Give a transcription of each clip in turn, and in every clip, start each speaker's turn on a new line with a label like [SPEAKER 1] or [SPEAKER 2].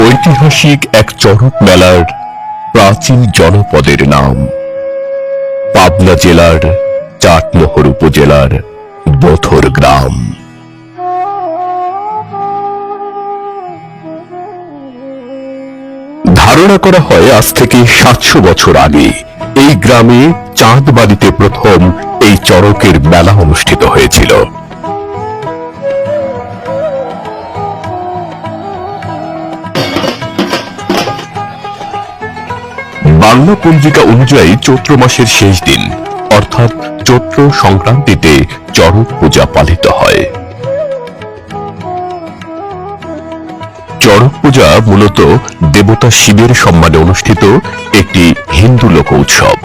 [SPEAKER 1] ঐতিহাসিক এক চড়ক মেলার প্রাচীন জনপদের নাম। পাবনা জেলার চাটমোহর উপজেলার বথর গ্রাম। ধারণা করা হয়, আজ থেকে সাতশো বছর আগে এই গ্রামে চাঁদবাড়িতে প্রথম এই চড়কের মেলা অনুষ্ঠিত হয়েছিল। বাংলা পঞ্জিকা অনুযায়ী চৈত্র মাসের শেষ দিন, অর্থাৎ চৈত্র সংক্রান্তিতে চড়ক পূজা পালিত হয়। চড়ক পূজা মূলত দেবতা শিবের সম্মানে অনুষ্ঠিত একটি হিন্দু লোক উৎসব।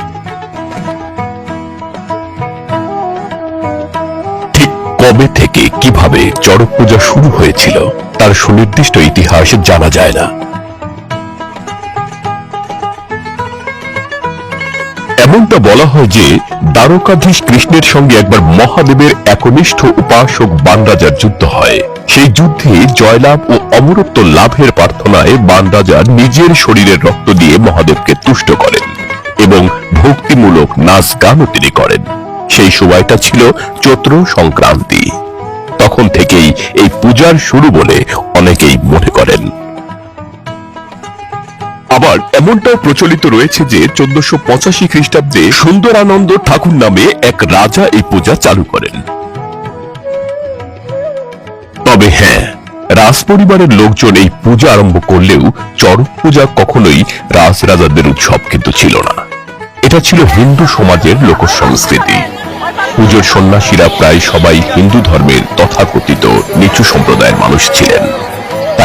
[SPEAKER 1] ঠিক কবে থেকে কীভাবে চড়ক পূজা শুরু হয়েছিল, তার সুনির্দিষ্ট ইতিহাস জানা যায় না। এমনটা বলা হয় যে দ্বারকাধীশ কৃষ্ণের সঙ্গে একবার মহাদেবের একনিষ্ঠ উপাসক বানরাজার যুদ্ধ হয়। সেই যুদ্ধে জয়লাভ ও অমরত্ব লাভের প্রার্থনায় বানরাজা নিজের শরীরের রক্ত দিয়ে মহাদেবকে তুষ্ট করেন এবং ভক্তিমূলক নাচ গানও তিনি করেন। সেই সময়টা ছিল চৈত্র সংক্রান্তি। তখন থেকেই এই পূজার শুরু বলে অনেকেই মনে করেন। আবার এমনটাও প্রচলিত রয়েছে যে চোদ্দশো পঁচাশি খ্রিস্টাব্দে সুন্দরানন্দ ঠাকুর নামে এক রাজা এই পূজা চালু করেন। তবে হ্যাঁ রাজ পরিবারের লোকজন এই পূজা আরম্ভ করলেও চড়ক পূজা কখনোই রাজরাজাদের উৎসব কিন্তু ছিল না। এটা ছিল হিন্দু সমাজের লোক সংস্কৃতি পুজোর সন্ন্যাসীরা প্রায় সবাই হিন্দু ধর্মের তথাকথিত নিচু সম্প্রদায়ের মানুষ ছিলেন।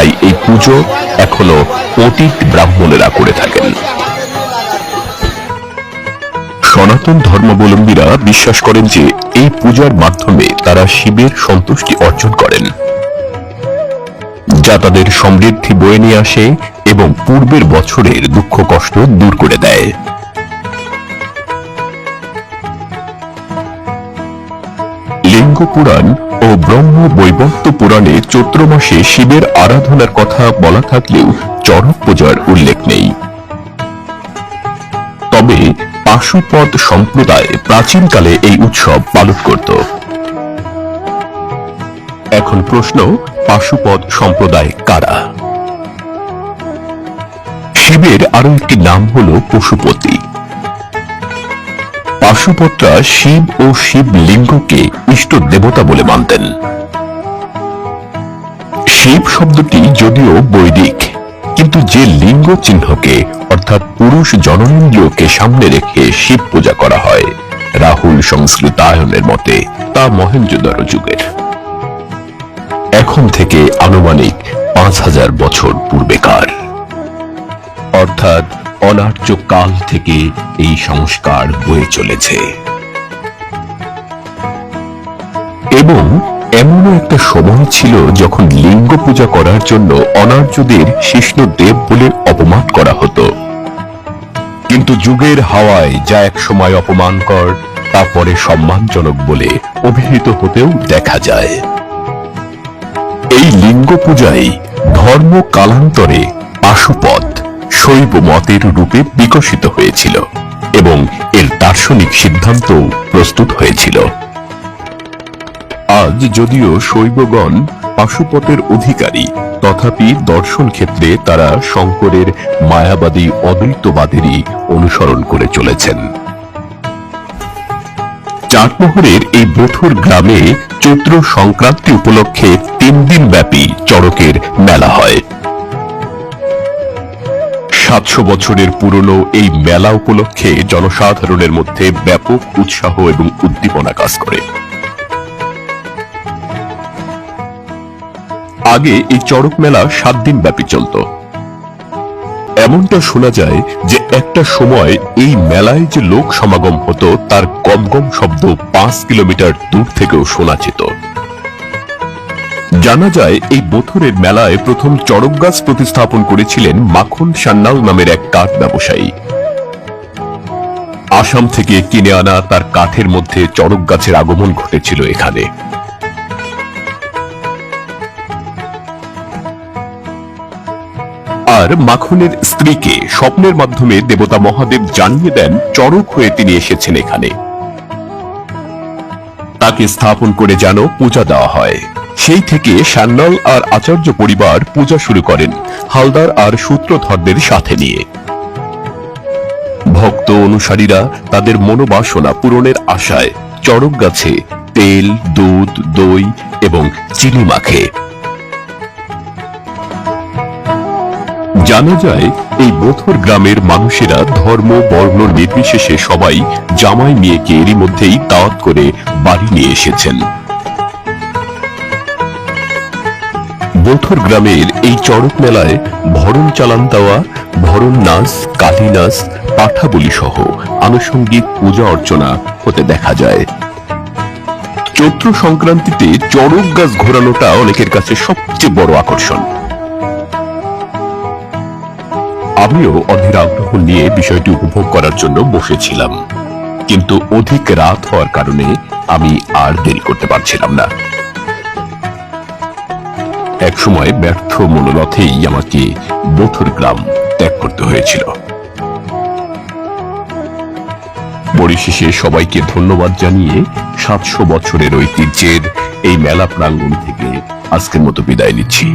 [SPEAKER 1] তাই এই পুজো এখনও পতিত ব্রাহ্মণেরা করে থাকেন। সনাতন ধর্মাবলম্বীরা বিশ্বাস করেন যে এই পূজার মাধ্যমে তারা শিবের সন্তুষ্টি অর্জন করেন। যা তাদের সমৃদ্ধি বয়ে নিয়ে আসে এবং পূর্বের বছরের দুঃখ কষ্ট দূর করে দেয়। লিঙ্গ পুরাণ ও ব্রহ্ম বৈবর্ত পুরাণে চৈত্র মাসে শিবের আরাধনার কথা বলা থাকলেও চড়ক পূজার উল্লেখ নেই। তবে পাশুপদ সম্প্রদায় প্রাচীনকালে এই উৎসব পালন করত। এখন প্রশ্ন, পাশুপদ সম্প্রদায় কারা? শিবের আরও একটি নাম হল পশুপতি। পাশুপতরা শিব ও শিবলিঙ্গকে ইষ্ট দেবতা বলে মানতেন। শিব শব্দটি যদিও বৈদিক, কিন্তু যে লিঙ্গ চিহ্নকে, অর্থাৎ পুরুষ জননেন্দ্রিয়কে সামনে রেখে শিব পূজা করা হয়, রাহুল সংস্কৃতায়নের মতে, তা মহেঞ্জোদারো যুগের। এখন থেকে আনুমানিক পাঁচ হাজার বছর পূর্বেকার। অর্থাৎ অনার্য কাল থেকে এই সংস্কার বয়ে চলেছে। এবং এমনও একটা সময় ছিল যখন লিঙ্গ পূজা করার জন্য অনার্যদের শিষ্ণ দেব বলে অপমান করা হতো। কিন্তু যুগের হাওয়ায় যা এক সময় অপমানকর, তা পরে সম্মানজনক বলে অভিহিত হতেও দেখা যায়। এই লিঙ্গ পূজাই ধর্ম কালান্তরে পাশুপথ শৈব মতের রূপে বিকশিত হয়েছিল এবং এর দার্শনিক সিদ্ধান্ত প্রস্তুত হয়েছিল। আজ যদিও শৈবগণ পাশুপতের অধিকারী, তথাপি দর্শন ক্ষেত্রে তারা শঙ্করের মায়াবাদী অদ্বৈতবাদেরই অনুসরণ করে চলেছেন। চাটমোহরের এই বথুর গ্রামে চৈত্র সংক্রান্তি উপলক্ষে তিন দিন ব্যাপী চড়কের মেলা হয়। সাতশো বছরের পুরনো এই মেলা উপলক্ষে জনসাধারণের মধ্যে ব্যাপক উৎসাহ এবং উদ্দীপনা কাজ করে। আগে এই চড়ক মেলা সাত দিন ব্যাপী চলত। এমনটা শোনা যায় যে একটা সময় এই মেলায় যে লোক সমাগম হতো, তার কম শব্দ পাঁচ কিলোমিটার দূর থেকেও শোনা যেত। জানা যায়, এই বথুরের মেলায় প্রথম চড়ক গাছ প্রতিস্থাপন করেছিলেন মাখন সান্নাল নামের এক কাঠ ব্যবসায়ী। আসাম থেকে কিনে আনা তার কাঠের মধ্যে চড়ক গাছের আগমন ঘটেছিল এখানে। আর মাখনের স্ত্রীকে স্বপ্নের মাধ্যমে দেবতা মহাদেব জানিয়ে দেন, চড়ক হয়ে তিনি এসেছেন এখানে। তাকে স্থাপন করে যেন পূজা দেওয়া হয়। সেই থেকে সান্যাল আর আচার্য পরিবার পূজা শুরু করেন, হালদার আর সূত্রধরদের সাথে নিয়ে। ভক্ত অনুসারীরা তাদের মনোবাসনা পূরণের আশায় চড়ক গাছে তেল, দুধ, দই এবং চিনি মাখে। জানা যায়, এই বোথর গ্রামের মানুষেরা ধর্ম, বর্ণ নির্বিশেষে সবাই জামাই মেয়েকে এরই মধ্যেই দাওয়াত করে বাড়ি নিয়ে এসেছেন। বোথর গ্রামের এই চড়ক মেলায় ভরণ চালান দেওয়া, ভরণ নাচ কালী নাচ পাঠা বলি সহ আনুষঙ্গিক পূজা অর্চনা হতে দেখা যায়। চৈত্র সংক্রান্তিতে চড়ক গাছ ঘোরানোটা অনেকের কাছে সবচেয়ে বড় আকর্ষণ। আমিও অধীর আগ্রহ নিয়ে বিষয়টি উপভোগ করার জন্য বসেছিলাম। কিন্তু অধিক রাত হওয়ার কারণে আমি আর দেরি করতে পারছিলাম না। একসময় ব্যর্থ মনোরথেই আমাকে বথুর গ্রাম ত্যাগ করতে হয়েছিল। পরিশেষে সবাইকে ধন্যবাদ জানিয়ে সাতশো বছরের ঐতিহ্যের এই মেলা প্রাঙ্গণ থেকে আজকের মতো বিদায় নিচ্ছি।